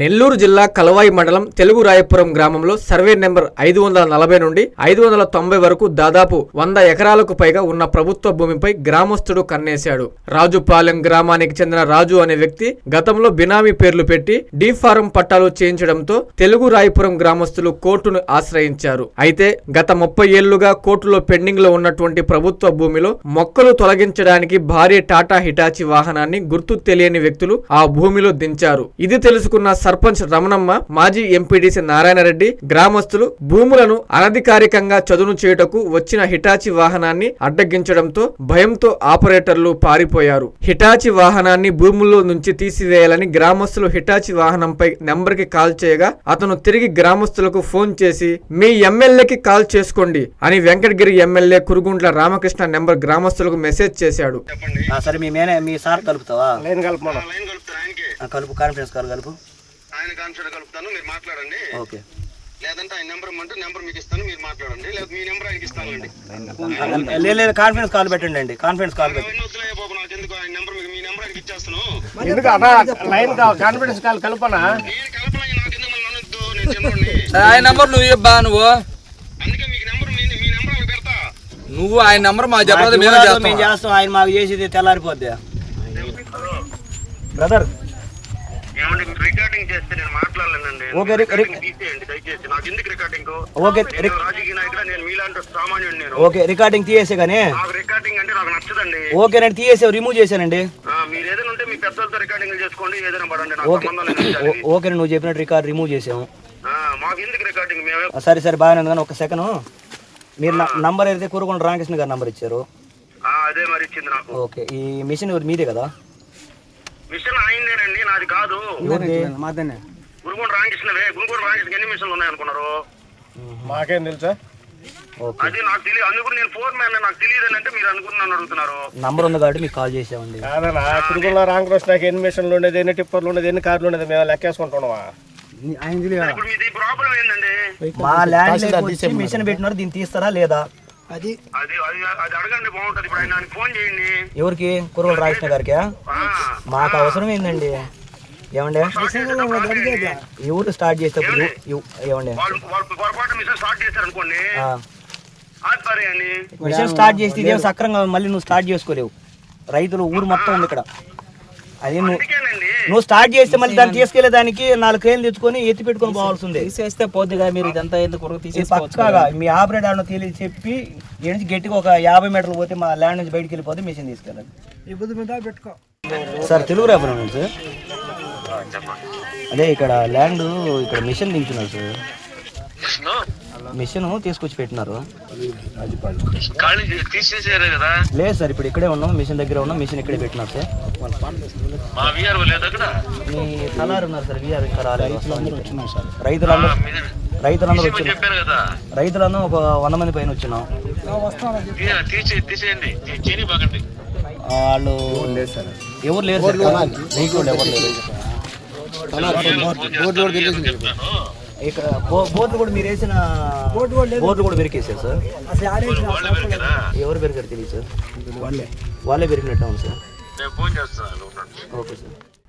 నెల్లూరు జిల్లా కలవాయి మండలం తెలుగు రాయపురం గ్రామంలో సర్వే నెంబర్ ఐదు వందల నలభై నుండి ఐదు వందల తొంభై వరకు దాదాపు వంద ఎకరాలకు పైగా ఉన్న ప్రభుత్వ భూమిపై గ్రామస్తుడు కన్నేశాడు. రాజుపాలెం గ్రామానికి చెందిన రాజు అనే వ్యక్తి గతంలో బినామీ పేర్లు పెట్టి డీఫారం పట్టాలు చేయించడంతో తెలుగు రాయపురం గ్రామస్తులు కోర్టును ఆశ్రయించారు. అయితే గత ముప్పై ఏళ్ళుగా కోర్టులో పెండింగ్లో ఉన్నటువంటి ప్రభుత్వ భూమిలో మొక్కలు తొలగించడానికి భారీ టాటా హిటాచి వాహనాన్ని గుర్తు తెలియని వ్యక్తులు ఆ భూమిలో దించారు. ఇది తెలుసుకున్న సర్పంచ్ రమణమ్మ మాజీ ఎంపీడీసీ నారాయణరెడ్డి గ్రామస్తులు భూములను అనధికారికంగా చదును చేయుటకు వచ్చిన హిటాచి వాహనాన్ని అడ్డగించడంతో భయంతో ఆపరేటర్లు పారిపోయారు. హిటాచి వాహనాన్ని భూముల్లో నుంచి తీసివేయాలని గ్రామస్తులు హిటాచి వాహనంపై నెంబర్కి కాల్ చేయగా అతను తిరిగి గ్రామస్తులకు ఫోన్ చేసి మీ ఎమ్మెల్యేకి కాల్ చేసుకోండి అని వెంకటగిరి ఎమ్మెల్యే కురుగుంట్ల రామకృష్ణ నెంబర్ గ్రామస్తులకు మెసేజ్ చేశాడు. సరే మీ మేనే మీ సార్ కలుపుతావా? లైన్ కలపమను లైన్ కలుపుతాను ఆయనకి ఆ, కలుపు కాన్ఫరెన్స్ కాల్ కలుపు. ఆయన కాన్ఫిడెంట్ కలుపుతాను మీరు మాట్లాడండి. ఓకే. లేదంటే ఆయన నెంబర్ ఇమ్మంటే నెంబర్ మీకు ఇస్తాను మీరు మాట్లాడండి. లేదా మీ నెంబర్ ఆయనకి ఇస్తానండి ఆ, లేదు లేదు కాన్ఫరెన్స్ కాల్ పెట్టండి అండి. కాన్ఫరెన్స్ కాల్ పెట్టండి. అవన్నీ వద్దులే బాబు నాకు ఎందుకు ఆయన నెంబర్ మీకు మీ నెంబర్ ఆయనకి ఇచ్చేస్తాను. ఎందుకు అన్నా లైన్ కాన్ఫిడెన్స్ కాల్ కలపనా? నేను కలపలా నాకు ఎందుకు మళ్ళీ అనొద్దు నేను చిన్నోడిని ఆయన నంబర్ నువ్వు ఇవ్వా నువ్వు. అందుకే మీకు నెంబర్ మీ మీ నెంబర్ ఆయనకి పెడతా. నువ్వు ఆయన నంబర్ మాకు చెప్పలేదు మేమే చేస్తాం. మేము చేస్తాం. ఆయన మాకు చేసేది తెల్లారిపోద్ది. బ్రదర్ రికార్డింగ్ చేస్తే నేను మాట్లాడలేనండి. ఓకే, తీసేయండి దయచేసి. నాకు ఎందుకు రికార్డింగ్ ఓకే, రి- రాజకీయ నాయకుడు నేను మీలాంటి సామాన్యుడు నేను. ఓకే రికార్డింగ్ తీయేసే కానీ నాకు రికార్డింగ్ అంటే నాకు నచ్చదండి. ఓకే నేను తీయేసే రిమూవ్ చేశానండి. మీరు ఏదైనా ఉంటే మీ పెద్దలతో రికార్డింగ్ చేసుకోండి ఏదైనా పడండి నాకు ఓకే సంబంధం నువ్వు చెప్పినట్టు రికార్డ్ రిమూవ్ చేసాము. మాకు ఎందుకు రికార్డింగ్ మేమే సరే సరే బాగానే ఉంది కానీ ఒక సెకండ్. మీరు నంబర్ అయితే కూరకొండ రామకృష్ణ గారు నంబర్ ఇచ్చారు. అదే మరి ఇచ్చింది నాకు. ఓకే ఈ మిషన్ మీదే కదా? మిషన్ అయిందేనండి నాది కాదు. గురుగుండ రామకృష్ణవే గురుగుండ రామకృష్ణ ఎన్ని మిషన్లు ఉన్నాయి అనుకున్నారు? మాకేం తెలుసా? అది నాకు తెలియదు అందుకు నేను ఫోన్ మ్యాన్ నాకు తెలియదు అంటే మీరు అనుకుని నన్ను అడుగుతున్నారు. నంబర్ ఉంది కాబట్టి మీకు కాల్ చేసామండి. కాదన్నా తిరుగుల రామకృష్ణకి ఎన్ని మిషన్లు ఉండేది ఎన్ని టిప్పర్లు ఉండేది ఎన్ని కార్లు ఉండేది మేము లెక్కేసుకుంటున్నావా ఇప్పుడు మీది ప్రాబ్లం ఏంటండి మా ల్యాండ్ మిషన్ పెట్టినారు దీన్ని తీస్తారా లేదా? అది? అది అది అడగండి బాగుంటది. ఇప్పుడు ఆయన నాకు ఫోన్ చేయండి. ఎవరికి? కురవల రామకృష్ణ గారికి? మాకు అవసరం ఏందండి? ఏమండి? ఎవరు స్టార్ట్ చేసేటప్పుడు ఏమండి? పొరపాటు మిషన్ స్టార్ట్ చేశారు అనుకోండి ఆ, ఆత్మర్యాన్ని మిషన్ స్టార్ట్ చేస్తే ఇదేం సక్రంగా? మళ్ళీ నువ్వు స్టార్ట్ చేసుకోలేవు. రైతులు ఊరు మొత్తం ఉంది ఇక్కడ. అది నువ్వు నువ్వు స్టార్ట్ చేస్తే మళ్ళీ దాన్ని తీసుకెళ్ళే దానికి నాలుగు కేలు తెచ్చుకొని ఎత్తి పెట్టుకొని పోవాల్సి ఉంది. తీసేస్తే పోద్దిగా మీరు ఇదంతా ఎందుకు పక్కాగా మీ ఆపరేటర్ ఆడో తెలియ చెప్పి నుంచి గట్టిగా ఒక యాభై మీటర్లు పోతే మా ల్యాండ్ నుంచి బయటికి వెళ్ళిపోతే మిషన్ తీసుకెళ్ళండి సార్ తెలుగు రేపర్ సార్? అదే ఇక్కడ ల్యాండ్ ఇక్కడ మిషన్ దించున్నారు సార్. మిషన్? తీసుకొచ్చి పెట్టినారు. లేదు సార్ ఇప్పుడు ఇక్కడే ఉన్నాం మిషన్ దగ్గర ఉన్నాం మిషన్ ఇక్కడే పెట్టినారు సార్. మా లేదు అక్కడ? ఉన్నారు సార్ విఆర్ ఇంకా రాలేదు రైతులందరూ రైతులందరూ వచ్చినాం చెప్పారు కదా. రైతులందరూ ఒక వంద మంది పైన వచ్చినాం. తీసే తీసేయండి. చేయని బాగండి. వాళ్ళు ఎవరు లేరు సార్? వెహికల్ ఎవరు లేరు. ఇక్కడ బోర్డు కూడా మీరు వేసిన బోర్డు కూడా సార్. ఎవరు తెలియదు సార్. వాళ్ళే. వాళ్ళే బెరికినట్టు అవును సార్.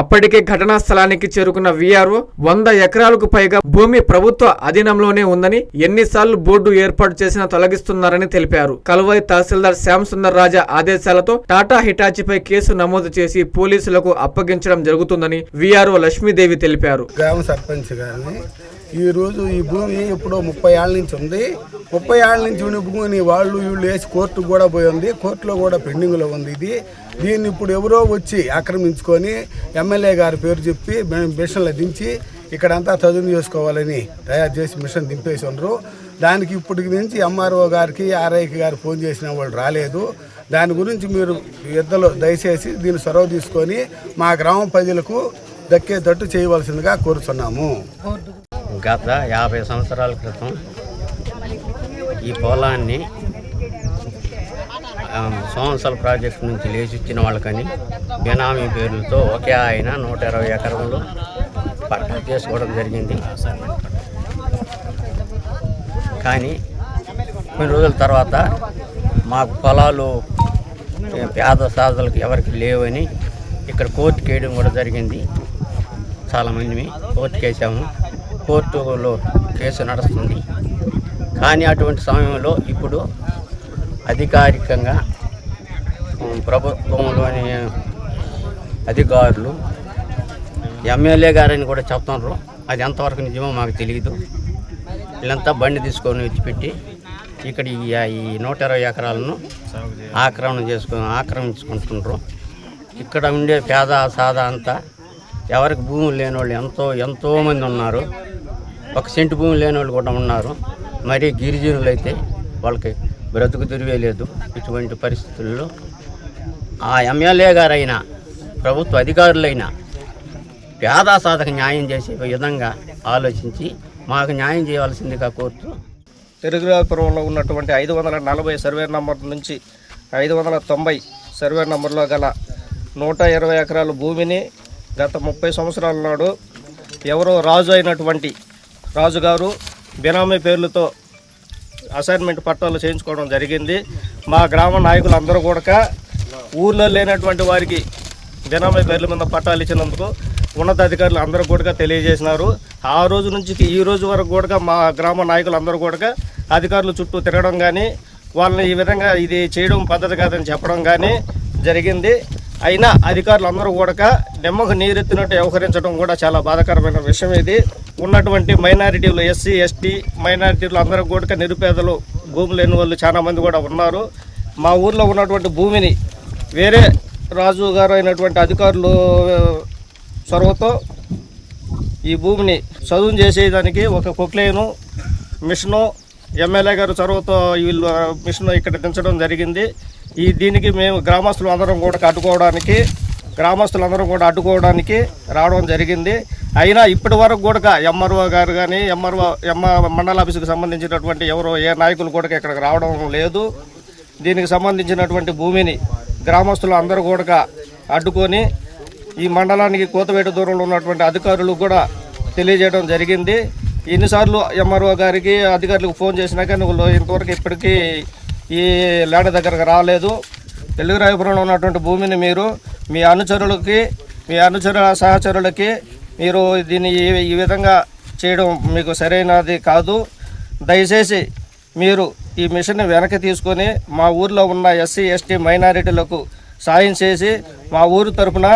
అప్పటికే ఘటనా స్థలానికి చేరుకున్న వీఆర్ఓ వంద ఎకరాలకు పైగా భూమి ప్రభుత్వ అధీనంలోనే ఉందని ఎన్నిసార్లు బోర్డు ఏర్పాటు చేసినా తొలగిస్తున్నారని తెలిపారు. కలువై తహసీల్దార్ శ్యామ్ సుందర్ రాజా ఆదేశాలతో టాటా హిటాచిపై కేసు నమోదు చేసి పోలీసులకు అప్పగించడం జరుగుతుందని వీఆర్ఓ లక్ష్మీదేవి తెలిపారు. గ్రామ సర్పంచ్ గారిని ఈరోజు ఈ భూమి ఎప్పుడో ముప్పై ఏళ్ళ నుంచి ఉంది. ముప్పై ఏళ్ళ నుంచి ఉన్న భూమిని వాళ్ళు వీళ్ళు వేసి కోర్టుకు కూడా పోయి ఉంది. కోర్టులో కూడా పెండింగ్లో ఉంది ఇది. దీన్ని ఇప్పుడు ఎవరో వచ్చి ఆక్రమించుకొని ఎమ్మెల్యే గారి పేరు చెప్పి మేము మిషన్లు దించి ఇక్కడంతా చదువు చేసుకోవాలని తయారు చేసి మిషన్ దింపేసి ఉన్నారు. దానికి ఇప్పటికి నుంచి ఎంఆర్ఓ గారికి ఆర్ఐకి గారు ఫోన్ చేసిన వాళ్ళు రాలేదు. దాని గురించి మీరు ఇద్దరు దయచేసి దీన్ని చొరవ తీసుకొని మా గ్రామ ప్రజలకు దక్కేటట్టు చేయవలసిందిగా కోరుతున్నాము. గత యాభై సంవత్సరాల క్రితం ఈ పొలాన్ని ఆ, సోమసల ప్రాజెక్టు నుంచి లేచి ఇచ్చిన వాళ్ళకని బినామీ పేర్లతో ఒకే ఆయన నూట ఇరవై ఎకరంలో పట్టా చేసుకోవడం జరిగింది. కానీ కొన్ని రోజుల తర్వాత మాకు పొలాలు పేద సాధులకు ఎవరికి లేవని ఇక్కడ కోర్టుకి వేయడం కూడా జరిగింది. చాలామంది కోర్టు కేసాము. కోర్టులో కేసు నడుస్తుంది. కానీ అటువంటి సమయంలో ఇప్పుడు అధికారికంగా ప్రభుత్వంలోని అధికారులు ఎమ్మెల్యే గారని కూడా చెప్తున్నారు అది ఎంతవరకు నిజమో మాకు తెలియదు వీళ్ళంతా బండి తీసుకొని విడిచిపెట్టి ఇక్కడ ఈ నూట ఇరవై ఎకరాలను ఆక్రమణ చేసుకుని ఆక్రమించుకుంటున్నారు ఇక్కడ ఉండే పేద సాదా అంతా ఎవరికి భూములు లేని వాళ్ళు ఎంతో ఎంతోమంది ఉన్నారు. ఒక సెంటు భూమి లేని వాళ్ళు కూడా ఉన్నారు. మరి గిరిజనులు అయితే వాళ్ళకి బ్రతుకు తిరిగే లేదు. ఇటువంటి పరిస్థితుల్లో ఆ ఎమ్మెల్యే గారైనా ప్రభుత్వ అధికారులైనా పేద సాధక న్యాయం చేసే విధంగా ఆలోచించి మాకు న్యాయం చేయవలసిందిగా కోరుతూ తెలుగురాపురంలో ఉన్నటువంటి ఐదు వందల నలభై సర్వే నంబర్ నుంచి ఐదు వందల తొంభై సర్వే నంబర్లో గల నూట ఇరవై ఎకరాల భూమిని గత ముప్పై సంవత్సరాల నాడు ఎవరో రాజు అయినటువంటి రాజుగారు బినామీ పేర్లతో అసైన్మెంట్ పట్టాలు చేయించుకోవడం జరిగింది. మా గ్రామ నాయకులు అందరూ కూడా ఊర్లో లేనటువంటి వారికి బినామీ పేర్ల మీద పట్టాలు ఇచ్చినందుకు ఉన్నతాధికారులు అందరూ కూడా తెలియజేసినారు. ఆ రోజు నుంచి ఈ రోజు వరకు కూడా మా గ్రామ నాయకులు అందరూ కూడా అధికారులు చుట్టూ తిరగడం కానీ వాళ్ళని ఈ విధంగా ఇది చేయడం పద్ధతి కాదని చెప్పడం కానీ జరిగింది. అయినా అధికారులు అందరూ కూడా నిమ్మకు నీరెత్తినట్టు వ్యవహరించడం కూడా చాలా బాధాకరమైన విషయం ఇది. ఉన్నటువంటి మైనారిటీలు ఎస్సీ ఎస్టీ మైనారిటీలు అందరూ కూడా నిరుపేదలు భూములు లేని వాళ్ళు చాలామంది కూడా ఉన్నారు. మా ఊర్లో ఉన్నటువంటి భూమిని వేరే రాజు గారు అయినటువంటి అధికారులు చొరవతో ఈ భూమిని చదువు చేసేదానికి ఒక కొక్లేను మిషను ఎమ్మెల్యే గారు చొరవతో వీళ్ళు మిషన్ ఇక్కడ దించడం జరిగింది. ఈ దీనికి మేము గ్రామస్తులు అందరం కూడా అడ్డుకోవడానికి గ్రామస్తులందరం కూడా అడ్డుకోవడానికి రావడం జరిగింది. అయినా ఇప్పటి వరకు కూడా ఎంఆర్ఓ గారు కానీ ఎంఆర్ఓ ఎంఆర్ మండల ఆఫీసుకి సంబంధించినటువంటి ఎవరో ఏ నాయకులు కూడా ఇక్కడికి రావడం లేదు. దీనికి సంబంధించినటువంటి భూమిని గ్రామస్తులు అందరూ కూడా అడ్డుకొని ఈ మండలానికి కోతవేట దూరంలో ఉన్నటువంటి అధికారులు కూడా తెలియజేయడం జరిగింది. ఎన్నిసార్లు ఎంఆర్ఓ గారికి అధికారులకు ఫోన్ చేసినా కానీ ఇంతవరకు ఇప్పటికీ ఈ లేడ దగ్గరకు రాలేదు. తెలుగు రాయపురంలో ఉన్నటువంటి భూమిని మీరు మీ అనుచరులకి మీ అనుచర సహచరులకి మీరు దీన్ని ఈ- ఈ విధంగా చేయడం మీకు సరైనది కాదు. దయచేసి మీరు ఈ మిషన్ని వెనక్కి తీసుకొని మా ఊర్లో ఉన్న ఎస్సీ ఎస్టీ మైనారిటీలకు సాయం చేసి మా ఊరు తరపున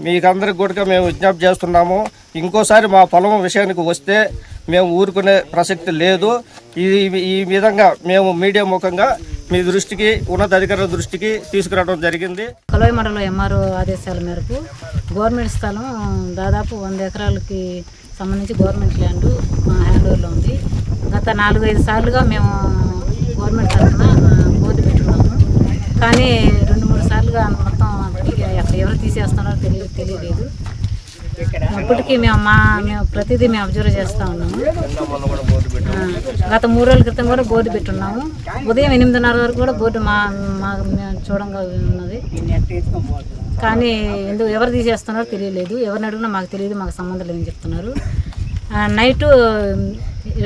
మీకందరికి కూడా మేము విజ్ఞప్తి చేస్తున్నాము. ఇంకోసారి మా పొలం విషయానికి వస్తే మేము ఊరుకునే ప్రసక్తి లేదు. ఈ ఈ విధంగా మేము మీడియా ముఖంగా మీ దృష్టికి ఉన్నతాధికారుల దృష్టికి తీసుకురావడం జరిగింది. కలవై మండలం ఎంఆర్ఓ ఆదేశాల మేరకు గవర్నమెంట్ స్థలం దాదాపు వంద ఎకరాలకి సంబంధించి గవర్నమెంట్ ల్యాండ్ మా హ్యాండ్ ఓవర్లో ఉంది. గత నాలుగైదు సార్లుగా మేము గవర్నమెంట్ తరఫున బోర్డు పెట్టున్నాము కానీ రెండు మూడు సార్లుగా మొత్తం అక్కడ ఎవరు తీసేస్తున్నారో తెలియ తెలియలేదు. అప్పటికి మేము మా మేము ప్రతిదీ మేము అబ్జర్వ్ చేస్తూ ఉన్నాము. గత మూడు రోజుల క్రితం కూడా బోర్డు పెట్టున్నాము. ఉదయం ఎనిమిదిన్నర వరకు కూడా బోర్డు మా మా మేము చూడంగా ఉన్నది. కానీ ఎందుకు ఎవరు తీసేస్తున్నారో తెలియలేదు. ఎవరిని అడిగినా మాకు తెలియదు మాకు సంబంధం లేదని చెప్తున్నారు. నైటు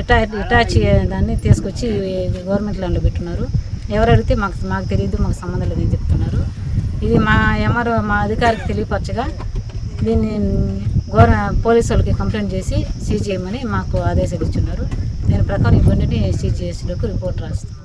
ఇటా ఇటాచి దాన్ని తీసుకొచ్చి గవర్నమెంట్ ల్యాండ్లో పెట్టున్నారు. ఎవరు అడిగితే మాకు మాకు తెలియదు మాకు సంబంధం లేదని చెప్తున్నారు. ఇది మా ఎంఆర్ఓ మా అధికారికి తెలియపరచగా దీన్ని ఘోర పోలీసు వాళ్ళకి కంప్లైంట్ చేసి సీజ్ చేయమని మాకు ఆదేశాలు ఇచ్చున్నారు. దీని ప్రకారం ఇవన్నీ సీజీఎస్లకు సీజ్ చేసేందుకు రిపోర్ట్ రాస్తాం